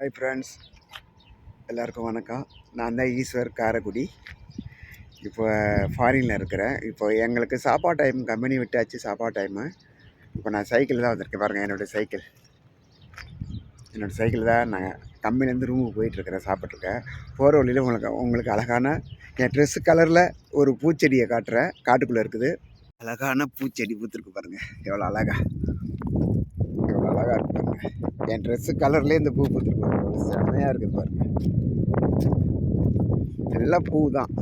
Hi friends எல்லாருக்கும் வணக்கம். நான் தான் ஈஸ்வர் காரைக்குடி. இப்போ ஃபாரினில் இருக்கிறேன். இப்போ எங்களுக்கு சாப்பாடு டைம் கம்பெனி விட்டாச்சு சாப்பாடு டைமு இப்போ நான் சைக்கிள் தான் வந்திருக்கேன். பாருங்கள் என்னோடய சைக்கிள் என்னோடய சைக்கிள் தான் நான் கம்பெனிலேருந்து ரூமுக்கு போயிட்டுருக்கிறேன் சாப்பிட்ருக்கேன் போகிற வழியில் உங்களுக்கு உங்களுக்கு அழகான என் ட்ரெஸ்ஸு கலரில் ஒரு பூச்செடியை காட்டுறேன். காட்டுக்குள்ளே இருக்குது. அழகான பூச்செடி பூத்துருக்கு பாருங்கள் எவ்வளோ அழகாக இருக்கு பாருங்க என் ட்ரெஸ்ஸு கலர்லேயே இந்த பூ பூத்துருக்கு செம்மையாக இருக்குது பாருங்க. எல்லாம் பூ தான்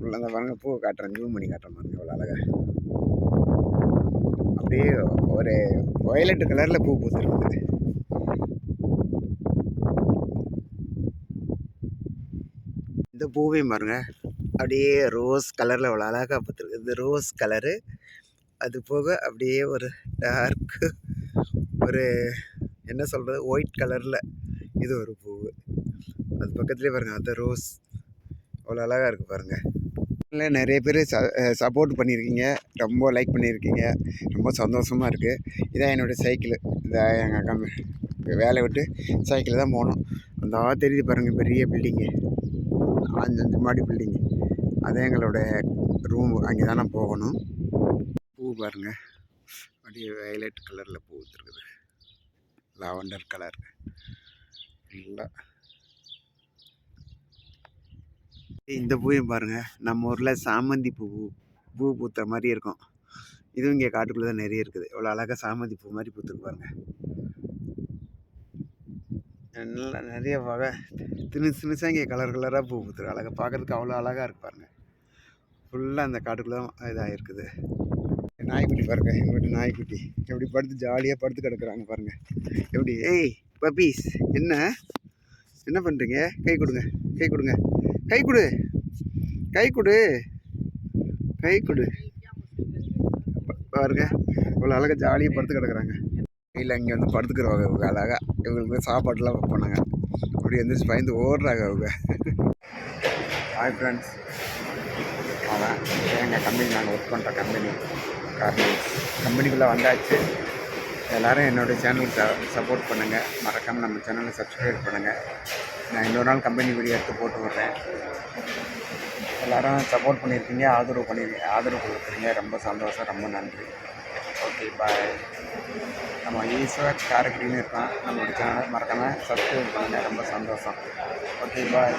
உள்ள அந்த பாருங்க பூ காட்டுறேன். ஜூம் பண்ணி காட்டுறேன் பாருங்க அவ்வளோ அழகாக அப்படியே ஒரு வயலட் கலரில் பூ பூத்துருக்குது. இந்த பூவையும் பாருங்க அப்படியே ரோஸ் கலரில் அவ்வளோ அழகாக பார்த்துருக்கு இந்த ரோஸ் கலரு அது போக அப்படியே ஒரு டார்க்கு ஒரு என்ன சொல்கிறது ஒயிட் கலரில் இது ஒரு பூவு அது பக்கத்துலேயே பாருங்கள் அந்த ரோஸ் அவ்வளோ அழகாக இருக்குது பாருங்கள் இல்லை நிறைய பேர் ச சப்போர்ட் பண்ணியிருக்கீங்க. ரொம்ப லைக் பண்ணியிருக்கீங்க. ரொம்ப சந்தோஷமாக இருக்குது இதான் என்னோடய சைக்கிள் இந்த எங்கள் அக்கா வேலையை விட்டு சைக்கிள் தான் போகணும் அந்த தெரியுது பாருங்கள் பெரிய பில்டிங்கு அஞ்சு அஞ்சு மாடி பில்டிங்கு அதான் எங்களோட ரூம் அங்கே தான் நான் போகணும். பூ பாருங்கள் அப்படியே வயலட் கலரில் பூ இருக்குது லாவெண்டர் கலர் நல்லா. இந்த பூவையும் பாருங்கள் நம்ம ஊரில் சாமந்தி பூ பூ பூத்த மாதிரி இருக்கும். இதுவும் இங்கே காட்டுக்குள்ளே தான் நிறைய இருக்குது. இவ்வளோ அழகாக சாமந்தி பூ மாதிரி பூத்துருக்கு பாருங்கள் நல்லா நிறைய வகை திணு திணுசாக இங்கே கலர் கலராக பூ பூத்துருக்கு. அழகாக பார்க்குறதுக்கு அவ்வளோ அழகாக இருக்கு பாருங்கள் ஃபுல்லாக அந்த காட்டுக்குள்ளே தான் இதாக இருக்குது நாய்க்குட்டி பாருங்க எங்கள் வீட்டு நாய்க்குட்டி. எப்படி படுத்து ஜாலியாக படுத்து கிடக்குறாங்க பாருங்க. எப்படி? ஏய் பப்பீஸ் என்ன? என்ன பண்ணுறீங்க கை கொடுங்க கை கொடுங்க. கை கொடு கை கொடு கை கொடு. பாருங்க இவ்வளோ அழகாக ஜாலியாக படுத்து கிடக்குறாங்க. இல்லை இங்கே வந்து படுத்துக்கிறவங்க இவங்க அழகாக இவங்களுக்கு சாப்பாடுலாம் வைப்பானாங்க அப்படி எந்திரிச்சு பயந்து ஓடுறாங்க அவங்க ஹாய் ஃப்ரெண்ட்ஸ் தான் எங்கள் கம்பெனி நாங்கள் ஒர்க் பண்ணுற கம்பெனி. கார்மெண்ட்ஸ் கம்பெனிக்குள்ளே வந்தாச்சு. எல்லோரும் என்னுடைய சேனலுக்கு சப்போர்ட் பண்ணுங்கள் மறக்காமல் நம்ம சேனலை சப்ஸ்கிரைப் பண்ணுங்கள் நான் இன்னொரு நாள் கம்பெனி வீடியோ எடுத்து போட்டு விட்றேன். எல்லோரும் சப்போர்ட் பண்ணியிருக்கீங்க ஆதரவு பண்ணியிருக்கீங்க ஆதரவு கொடுக்குறீங்க. ரொம்ப சந்தோஷம் ரொம்ப நன்றி. ஓகே பாய் நம்ம ஈஸ்வர் காரைக்குடின்னு இருக்கான். நம்மளோட சேனலை மறக்காமல் சப்ஸ்கிரைப் பண்ணுங்கள் ரொம்ப சந்தோஷம். Okay bye